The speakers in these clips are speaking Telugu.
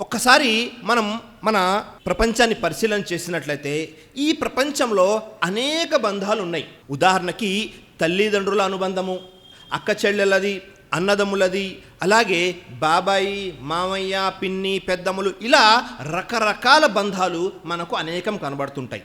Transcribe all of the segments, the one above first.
ఒక్కసారి మనం మన ప్రపంచాన్ని పరిశీలన చేసినట్లయితే ఈ ప్రపంచంలో అనేక బంధాలు ఉన్నాయి ఉదాహరణకి తల్లిదండ్రుల అనుబంధము అక్క చెల్లెలది అన్నదమ్ములది అలాగే బాబాయి మామయ్య పిన్ని పెద్దములు ఇలా రకరకాల బంధాలు మనకు అనేకం కనబడుతుంటాయి.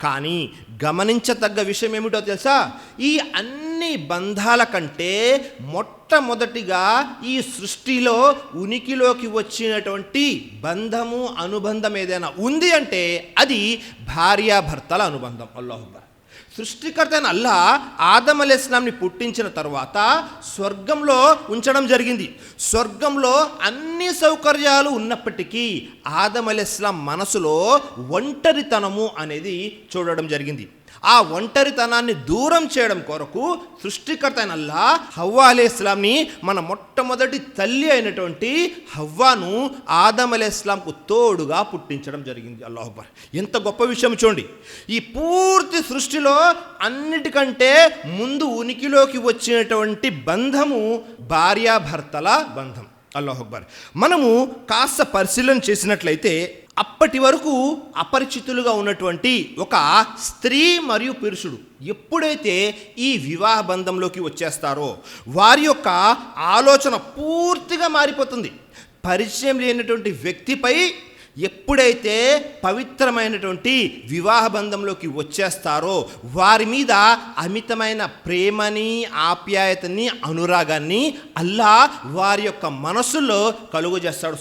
కానీ గమనించతగ్గ విషయం ఏమిటో తెలుసా? ఈ అన్ని బంధాల కంటే మొట్టమొదటిగా ఈ సృష్టిలో ఉనికిలోకి వచ్చినటువంటి బంధము అనుబంధం ఏదైనా ఉంది అంటే అది భార్యాభర్తల అనుబంధం. అల్లాహుబ్బర్ సృష్టికర్త అయిన అల్లా ఆదం పుట్టించిన తర్వాత స్వర్గంలో ఉంచడం జరిగింది. స్వర్గంలో అన్ని సౌకర్యాలు ఉన్నప్పటికీ ఆదమలేస్లాం మనసులో ఒంటరితనము అనేది చూడడం జరిగింది. ఆ ఒంటరితనాన్ని దూరం చేయడం కొరకు సృష్టికర్త అయిన అల్లా హవ్వా అలీ ఇస్లాంని మన మొట్టమొదటి తల్లి అయినటువంటి హవ్వాను ఆదం అలీ ఇస్లాంకు తోడుగా పుట్టించడం జరిగింది. అల్లాహుబర్ ఎంత గొప్ప విషయం చూడండి. ఈ పూర్తి సృష్టిలో అన్నిటికంటే ముందు ఉనికిలోకి వచ్చినటువంటి బంధము భార్యాభర్తల బంధం. అల్లాహుబర్ మనము కాస్త పరిశీలన చేసినట్లయితే అప్పటి వరకు అపరిచితులుగా ఉన్నటువంటి ఒక స్త్రీ మరియు పురుషుడు ఎప్పుడైతే ఈ వివాహ బంధంలోకి వచ్చేస్తారో వారి యొక్క ఆలోచన పూర్తిగా మారిపోతుంది. పరిచయం లేనటువంటి వ్యక్తిపై ఎప్పుడైతే పవిత్రమైనటువంటి వివాహ బంధంలోకి వచ్చేస్తారో వారి మీద అమితమైన ప్రేమని ఆప్యాయతని అనురాగాన్ని అల్లా వారి యొక్క మనసులో కలుగు చేస్తాడు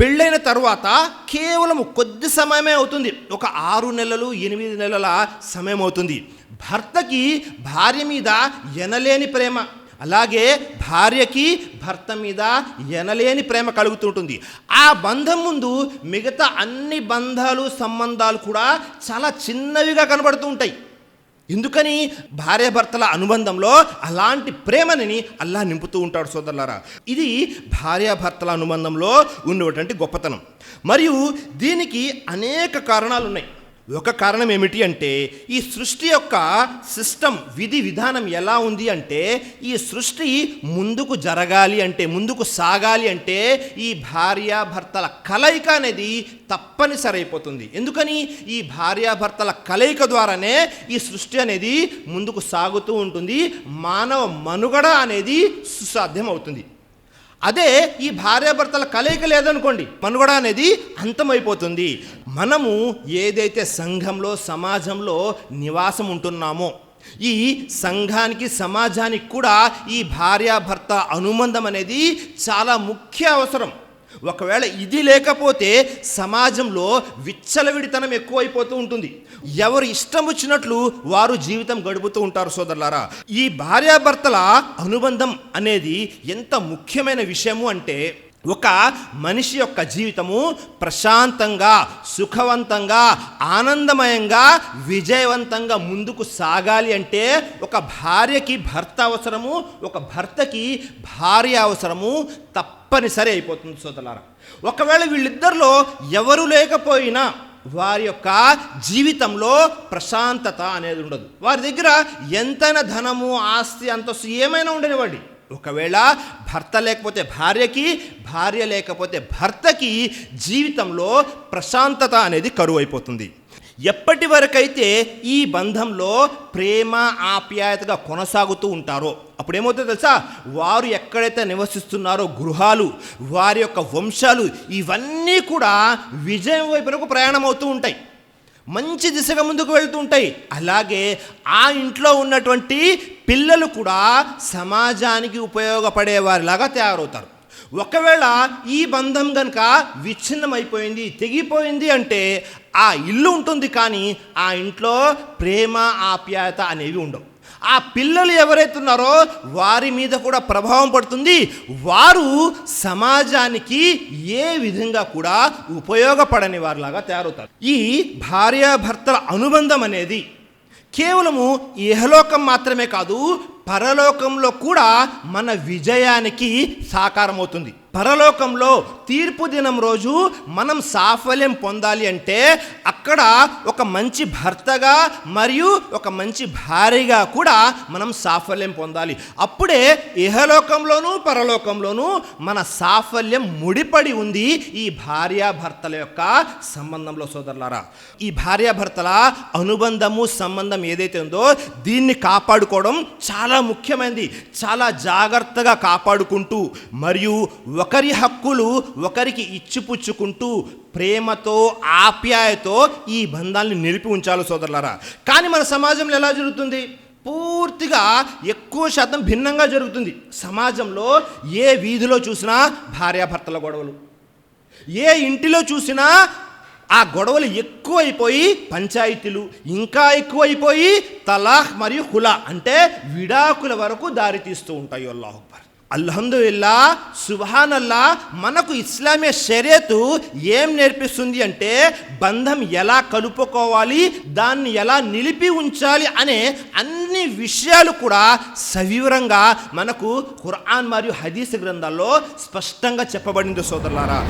పెళ్ళైన తర్వాత కేవలం కొద్ది సమయమే అవుతుంది. ఒక ఆరు నెలలు ఎనిమిది నెలల సమయం అవుతుంది. భర్తకి భార్య మీద ఎనలేని ప్రేమ. అలాగే భార్యకి భర్త మీద ఎనలేని ప్రేమ కలుగుతుంటుంది. ఆ బంధం ముందు మిగతా అన్ని బంధాలు సంబంధాలు కూడా చాలా చిన్నవిగా కనబడుతూ ఉంటాయి. ఎందుకని భార్యాభర్తల అనుబంధంలో అలాంటి ప్రేమని అల్లా నింపుతూ ఉంటాడు సోదరులారా? ఇది భార్యాభర్తల అనుబంధంలో ఉన్నటువంటి గొప్పతనం. మరియు దీనికి అనేక కారణాలు ఉన్నాయి ఒక కారణం ఏమిటి అంటే ఈ సృష్టి యొక్క సిస్టమ్ విధి విధానం ఎలా ఉంది అంటే ఈ సృష్టి ముందుకు జరగాలి అంటే ముందుకు సాగాలి అంటే ఈ భార్యాభర్తల కలయిక అనేది తప్పనిసరి అయిపోతుంది. ఎందుకని? ఈ భార్యాభర్తల కలయిక ద్వారానే ఈ సృష్టి అనేది ముందుకు సాగుతూ ఉంటుంది. మానవ మనుగడ అనేది సుసాధ్యం అవుతుంది అదే ఈ భార్యాభర్తల కలయిక లేదనుకోండి. మనుగడ అనేది అంతమైపోతుంది. మనము ఏదైతే సంఘంలో సమాజంలో నివాసం ఉంటున్నామో ఈ సంఘానికి సమాజానికి కూడా ఈ భార్యాభర్త అనుబంధం అనేది చాలా ముఖ్య అవసరం. ఒకవేళ ఇది లేకపోతే సమాజంలో విచ్చలవిడితనం ఎక్కువైపోతూ ఉంటుంది. ఎవరు ఇష్టం వచ్చినట్లు వారు జీవితం గడుపుతూ ఉంటారు సోదరులారా. ఈ భార్యాభర్తల అనుబంధం అనేది ఎంత ముఖ్యమైన విషయము అంటే ఒక మనిషి యొక్క జీవితము ప్రశాంతంగా సుఖవంతంగా ఆనందమయంగా విజయవంతంగా ముందుకు సాగాలి అంటే ఒక భార్యకి భర్త అవసరము ఒక భర్తకి భార్య అవసరము తప్ప తప్పనిసరి అయిపోతుంది సోదలారా ఒకవేళ వీళ్ళిద్దరిలో ఎవరు లేకపోయినా వారి యొక్క జీవితంలో ప్రశాంతత అనేది ఉండదు. వారి దగ్గర ఎంతైనా ధనము ఆస్తి అంతస్తు ఏమైనా ఉండనివ్వండి. ఒకవేళ భర్త లేకపోతే భార్యకి భార్య లేకపోతే భర్తకి జీవితంలో ప్రశాంతత అనేది కరువు అయిపోతుంది ఎప్పటి వరకైతే ఈ బంధంలో ప్రేమ ఆప్యాయతగా కొనసాగుతూ ఉంటారో అప్పుడేమవుతుందో తెలుసా? వారు ఎక్కడైతే నివసిస్తున్నారో గృహాలు వారి యొక్క వంశాలు ఇవన్నీ కూడా విజయం వైపునకు ప్రయాణం అవుతూ ఉంటాయి. మంచి దిశగా ముందుకు వెళ్తూ ఉంటాయి. అలాగే ఆ ఇంట్లో ఉన్నటువంటి పిల్లలు కూడా సమాజానికి ఉపయోగపడే వారిలాగా తయారవుతారు. ఒకవేళ ఈ బంధం కనుక విచ్ఛిన్నమైపోయింది తెగిపోయింది అంటే ఆ ఇల్లు ఉంటుంది కానీ ఆ ఇంట్లో ప్రేమ ఆప్యాయత అనేవి ఉండవు. ఆ పిల్లలు ఎవరైతే ఉన్నారో వారి మీద కూడా ప్రభావం పడుతుంది. వారు సమాజానికి ఏ విధంగా కూడా ఉపయోగపడని వారిలాగా తయారవుతారు. ఈ భార్యాభర్తల అనుబంధం అనేది కేవలము ఇహలోకం మాత్రమే కాదు పరలోకంలో కూడా మన విజయానికి సాకారమవుతుంది. పరలోకంలో తీర్పు దినం రోజు మనం సాఫల్యం పొందాలి అంటే అక్కడ ఒక మంచి భర్తగా మరియు ఒక మంచి భార్యగా కూడా మనం సాఫల్యం పొందాలి. అప్పుడే ఇహలోకంలోనూ పరలోకంలోనూ మన సాఫల్యం ముడిపడి ఉంది ఈ భార్యాభర్తల యొక్క సంబంధంలో సోదరులారా. ఈ భార్యాభర్తల అనుబంధము సంబంధం ఏదైతే ఉందో దీన్ని కాపాడుకోవడం చాలా ముఖ్యమైనది. చాలా జాగ్రత్తగా కాపాడుకుంటూ మరియు ఒకరి హక్కులు ఒకరికి ఇచ్చిపుచ్చుకుంటూ ప్రేమతో ఆప్యాయతో ఈ బంధాలను నిలిపి ఉంచాలి సోదరులారా. కానీ మన సమాజంలో ఎలా జరుగుతుంది? పూర్తిగా ఎక్కువ శాతం భిన్నంగా జరుగుతుంది. సమాజంలో ఏ వీధిలో చూసినా భార్యాభర్తల గొడవలు. ఏ ఇంటిలో చూసినా ఆ గొడవలు ఎక్కువైపోయి పంచాయతీలు ఇంకా ఎక్కువైపోయి తలాహ్ మరియు హులా అంటే విడాకుల వరకు దారితీస్తూ ఉంటాయి. అల్లాహ్ అల్హందుల్లా అల్హమ్దుల్లా సుభాన్ అల్లా మనకు ఇస్లామీయ షరియతు ఏం నేర్పిస్తుంది అంటే బంధం ఎలా కలుపుకోవాలి దాన్ని ఎలా నిలిపి ఉంచాలి అనే అన్ని విషయాలు కూడా సవివరంగా మనకు ఖురాన్ మరియు హదీస్ గ్రంథాల్లో స్పష్టంగా చెప్పబడింది సోదరులారా.